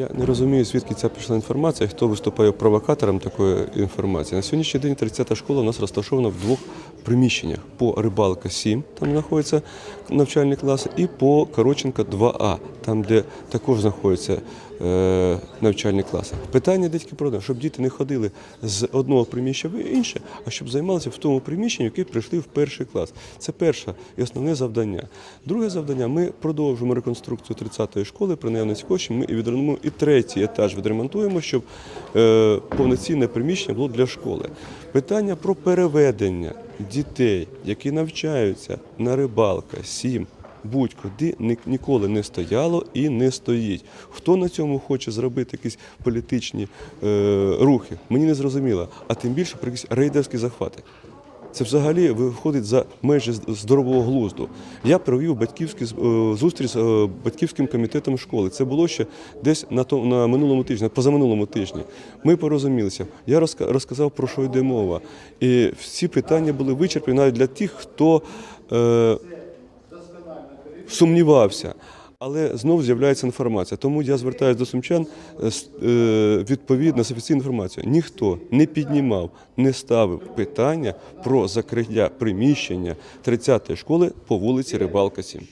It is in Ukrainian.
Я не розумію, звідки ця пішла інформація, хто виступає провокатором такої інформації. На сьогоднішній день 30-та школа у нас розташована в двох приміщеннях: по Рибалка 7, там знаходиться навчальний клас, і по Короченка 2А, там, де також знаходяться е, навчальні класи. Питання де тільки про те, щоб діти не ходили з одного приміщення в інше, а щоб займалися в тому приміщенні, яке прийшли в перший клас. Це перше і основне завдання. Друге завдання ми продовжуємо реконструкцію 30-ї школи при наявності коштів. Ми і відремонтуємо і третій етаж відремонтуємо, щоб е, повноцінне приміщення було для школи. Питання про переведення дітей, які навчаються на рибалка 7, будь-куди ні- ніколи не стояло і не стоїть. Хто на цьому хоче зробити якісь політичні е, рухи, мені не зрозуміло, а тим більше про якісь рейдерські захвати. Це взагалі виходить за межі здорового глузду. Я провів батьківські е, зустріч з е, батьківським комітетом школи. Це було ще десь на то на минулому тижні, позаминулому тижні. Ми порозумілися. Я розказав про що йде мова. І всі питання були вичерпні навіть для тих, хто е, сумнівався. Але знову з'являється інформація. Тому я звертаюся до сумчан е, е, відповідно з офіційною інформацією. Ніхто не піднімав, не ставив питання про закриття приміщення 30-ї школи по вулиці Рибалка 7.